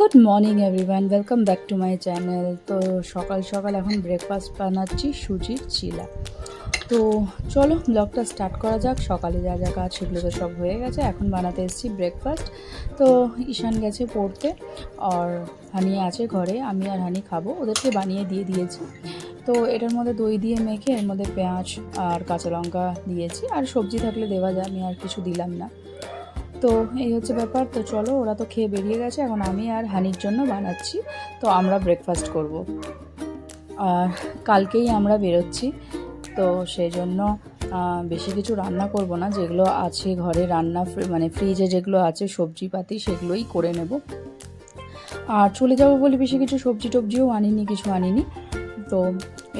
Good morning everyone welcome back to my channel তো সকাল সকাল এখন ব্রেকফাস্ট বানাচ্ছি সুজির চিলা। তো চলো ব্লগটা স্টার্ট করা যাক। সকালে যা যা কাজ সেগুলো তো সব হয়ে গেছে। এখন বানাতে এসেছি ব্রেকফাস্ট তো ঈশান গেছে পড়তে আর হানি আছে ঘরে। আমি আর হানি খাব। ওদেরকে বানিয়ে দিয়ে দিয়েছি। তো এটার মধ্যে দই দিয়ে মেখে এর মধ্যে পেঁয়াজ আর কাঁচা লঙ্কা দিয়েছি। আর সবজি থাকলে দেওয়া যায়। আমি আর কিছু দিলাম না। তো এই হচ্ছে ব্যাপার। তো চলো, ওরা তো খেয়ে বেরিয়ে গেছে। এখন আমি আর হানির জন্য বানাচ্ছি। তো আমরা ব্রেকফাস্ট করব। আর কালকেই আমরা বেরোচ্ছি। তো সেই জন্য বেশি কিছু রান্না করব না। যেগুলো আছে ঘরে রান্না মানে ফ্রিজে যেগুলো আছে, সবজিপাতি, সেগুলোই করে নেব। আর চলে যাব বলে বেশি কিছু সবজি টবজিও আনিনি, কিছু আনিনি। তো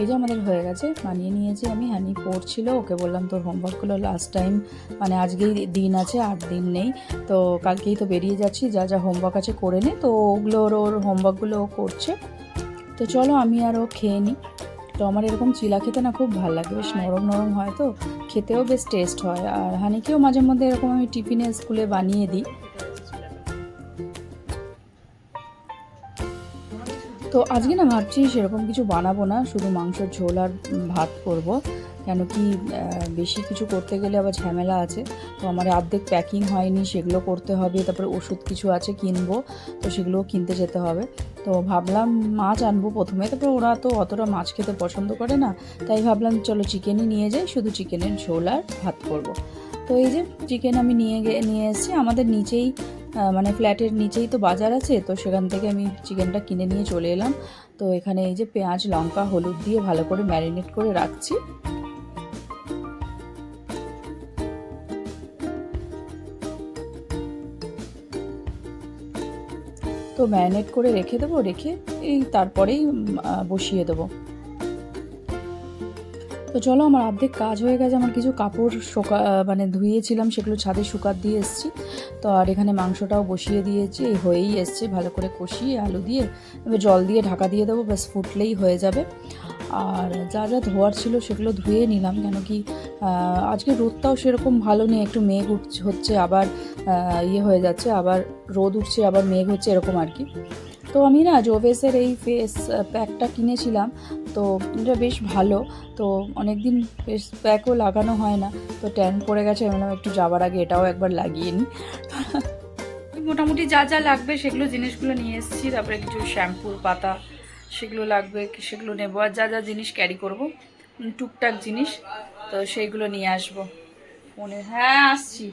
এই যে আমাদের হয়ে গেছে, বানিয়ে নিয়েছি আমি হানি পড়ছিল ওকে বললাম তোর হোমওয়ার্কগুলো লাস্ট টাইম মানে আজকেই দিন আছে আট দিন নেই। তো কালকেই তো বেরিয়ে যাচ্ছি, যা যা হোমওয়ার্ক আছে করে নে, তো ওগুলো ওর হোমওয়ার্কগুলো ও করছে। তো চলো আমি আর ও খেয়ে নিই তো আমার এরকম চিলা খেতে না খুব ভালো লাগে, বেশ নরম নরম হয় তো, খেতেও বেশ টেস্ট হয়। আর হানিকেও মাঝে মধ্যে এরকম আমি টিফিনে স্কুলে বানিয়ে দিই। তো আজকে না ভাবছি সেরকম কিছু বানাবো না, শুধু মাংসের ঝোল আর ভাত করব। কেন কি বেশি কিছু করতে গেলে আবার ঝামেলা আছে। তো আমার অর্ধেক প্যাকিং হয়নি, সেগুলো করতে হবে, তারপরে ওষুধ কিছু আছে কিনবো, তো সেগুলোও কিনতে যেতে হবে। তো ভাবলাম মাছ আনব প্রথমে, তারপরে ওরা তো অতটা মাছ খেতে পছন্দ করে না, তাই ভাবলাম চলো চিকেনই নিয়ে যাই, শুধু চিকেনের ঝোল আর ভাত করব। তো এই যে চিকেন আমি নিয়ে নিয়ে এসেছি, আমাদের নিচেই মানে ফ্ল্যাটের নিচেই তো বাজার আছে, তো সেখান থেকে আমি চিকেনটা কিনে নিয়ে চলে এলাম। তো এখানে এই যে পেঁয়াজ, লঙ্কা, হলুদ দিয়ে ভালো করে ম্যারিনেট করে রাখছি। তো ম্যারিনেট করে রেখে দেবো, রেখে এই তারপরেই বসিয়ে দেবো। তো চলো, আমার অর্ধেক কাজ হয়ে গেছে। আমার কিছু কাপড় শোকা মানে ধুয়েছিলাম, সেগুলো ছাদে শুকাত দিয়ে এসেছি। তো আর এখানে মাংসটাও বসিয়ে দিয়েছি হয়েই এসছে। ভালো করে কষিয়ে আলু দিয়ে, এবার জল দিয়ে ঢাকা দিয়ে দেবো, ব্যাস ফুটলেই হয়ে যাবে। আর যা যা ধোয়ার ছিল সেগুলো ধুয়ে নিলাম, কেন কি আজকে রোদটাও সেরকম ভালো নেই, একটু মেঘ উঠছে, হচ্ছে আবার ইয়ে হয়ে যাচ্ছে, আবার রোদ উঠছে, আবার মেঘ হচ্ছে, এরকম আর কি। তো আমি না, জোভেসের এই ফেস প্যাকটা কিনেছিলাম তো এটা বেশ ভালো। তো অনেক দিন ফেস প্যাকও লাগানো হয় না তো ট্যান পড়ে গেছে আমি একটু যাবার আগে এটাও একবার লাগিয়ে নিই মোটামুটি যা যা লাগবে সেগুলো জিনিসগুলো নিয়ে এসেছি তারপরে কিছু শ্যাম্পুর পাতা সেগুলো লাগবে সেগুলো নেব। আর যা যা জিনিস ক্যারি করব টুকটাক জিনিস তো সেইগুলো নিয়ে আসব। ফোনে হ্যাঁ আসছি।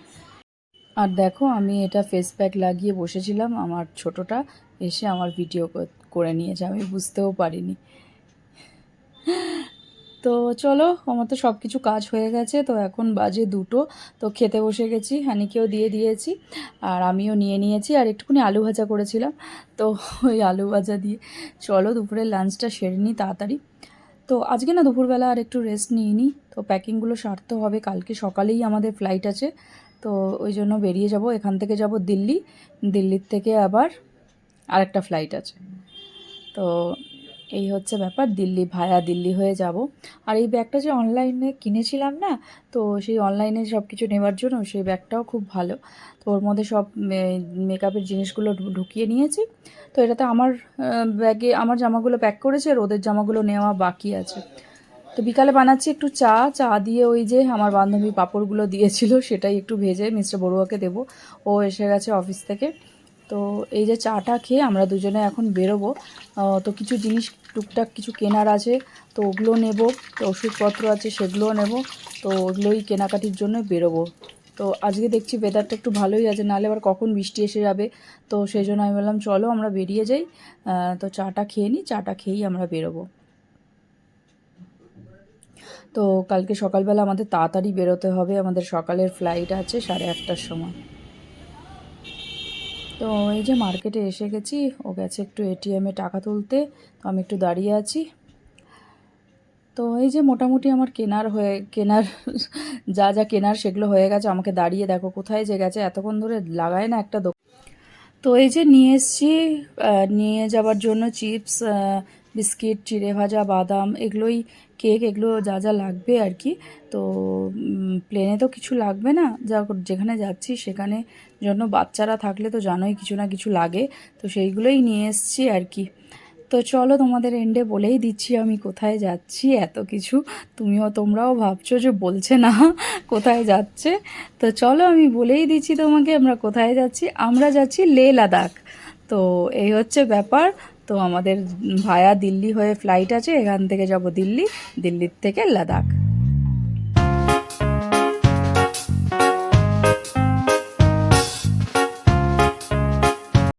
আর দেখো আমি এটা ফেস প্যাক লাগিয়ে বসেছিলাম আমার ছোটটা এসে আমার ভিডিও করে নিয়েছে আমি বুঝতেও পারিনি। তো চলো, আমার তো সব কিছু কাজ হয়ে গেছে, তো এখন বাজে দুটো, তো খেতে বসে গেছি, হানিকেও দিয়ে দিয়েছি, আর আমিও নিয়ে নিয়েছি, আর একটুখানি আলু ভাজা করেছিলাম, তো ওই আলু ভাজা দিয়ে চলো দুপুরের লাঞ্চটা সেরে নিই তাড়াতাড়ি। তো আজকে না দুপুরবেলা আর একটু রেস্ট নিয়ে নিই তো প্যাকিংগুলো সারতে হবে, কালকে সকালেই আমাদের ফ্লাইট আছে, তো ওই জন্য বেরিয়ে যাব, এখান থেকে যাব দিল্লি, দিল্লির থেকে আবার আরেকটা ফ্লাইট আছে। তো এই হচ্ছে ব্যাপার, দিল্লি ভায়া দিল্লি হয়ে যাব। আর এই ব্যাগটা যে অনলাইনে কিনেছিলাম না, তো সেই অনলাইনে সব কিছু নেওয়ার জন্য সেই ব্যাগটাও খুব ভালো। তো ওর মধ্যে সব মেকআপের জিনিসগুলো ঢুকিয়ে নিয়েছি। তো এটাতে আমার ব্যাগে, আমার জামাগুলো প্যাক করেছে আর ওদের জামাগুলো নেওয়া বাকি আছে। তো বিকালে বানাচ্ছি একটু চা চা দিয়ে ওই যে আমার বান্ধবী পাঁপড়গুলো দিয়েছিল, সেটাই একটু ভেজে মিস্টার বড়ুয়াকে দেবো। ও এসে গেছে অফিস থেকে। তো এই যে চাটা খেয়ে আমরা দুজনে এখন বেরোবো। তো কিছু জিনিস টুকটাক কিছু কেনার আছে, তো ওগুলো নেব, তো ওষুধপত্র আছে সেগুলোও নেব, তো ওগুলোই কেনাকাটির জন্য বেরোবো। তো আজকে দেখছি ওয়েদারটা একটু ভালোই আছে, নাহলে আবার কখন বৃষ্টি এসে যাবে। তো সেই জন্য আমি বললাম, চলো আমরা বেরিয়ে যাই। তো চাটা খেয়ে নিই চাটা খেয়েই আমরা বেরোবো। তো কালকে সকালবেলা আমাদের তাড়াতাড়ি বেরোতে হবে, আমাদের সকালের ফ্লাইট আছে সাড়ে আটটার সময়। তো এই যে মার্কেটে এসে গেছি, ও গেছে একটু এটিএমে টাকা তুলতে, তো আমি একটু দাঁড়িয়ে আছি। তো এই যে মোটামুটি আমার কেনার হয়ে, কেনার, যা যা কেনার সেগুলো হয়ে গেছে, আমাকে দাঁড়িয়ে দেখো কোথায় যে গেছে, এতক্ষণ ধরে লাগায় না একটা দোকান। তো এই যে নিয়ে এসছি নিয়ে যাওয়ার জন্য চিপস বিস্কিট, চিড়ে ভাজা, বাদাম, এগুলোই কেক, এগুলো যা যা লাগবে আর কি। তো প্লেনে তো কিছু লাগবে না। যা যেখানে যাচ্ছি সেখানে জন্য বাচ্চারা থাকলে তো জানোই কিছু না কিছু লাগে। তো সেইগুলোই নিয়ে এসছি আর কি। তো চলো তোমাদের এন্ডে বলেই দিচ্ছি আমি কোথায় যাচ্ছি, এত কিছু। তুমিও তোমরাও ভাবছ যে বলছে না কোথায় যাচ্ছে। তো চলো আমি বলেই দিচ্ছি তোমাকে আমরা কোথায় যাচ্ছি। আমরা যাচ্ছি লে লাদাখ তো এই হচ্ছে ব্যাপার। তো আমাদের ভায়া দিল্লি হয়ে ফ্লাইট আছে এখান থেকে যাব দিল্লি দিল্লির থেকে লাদাখ।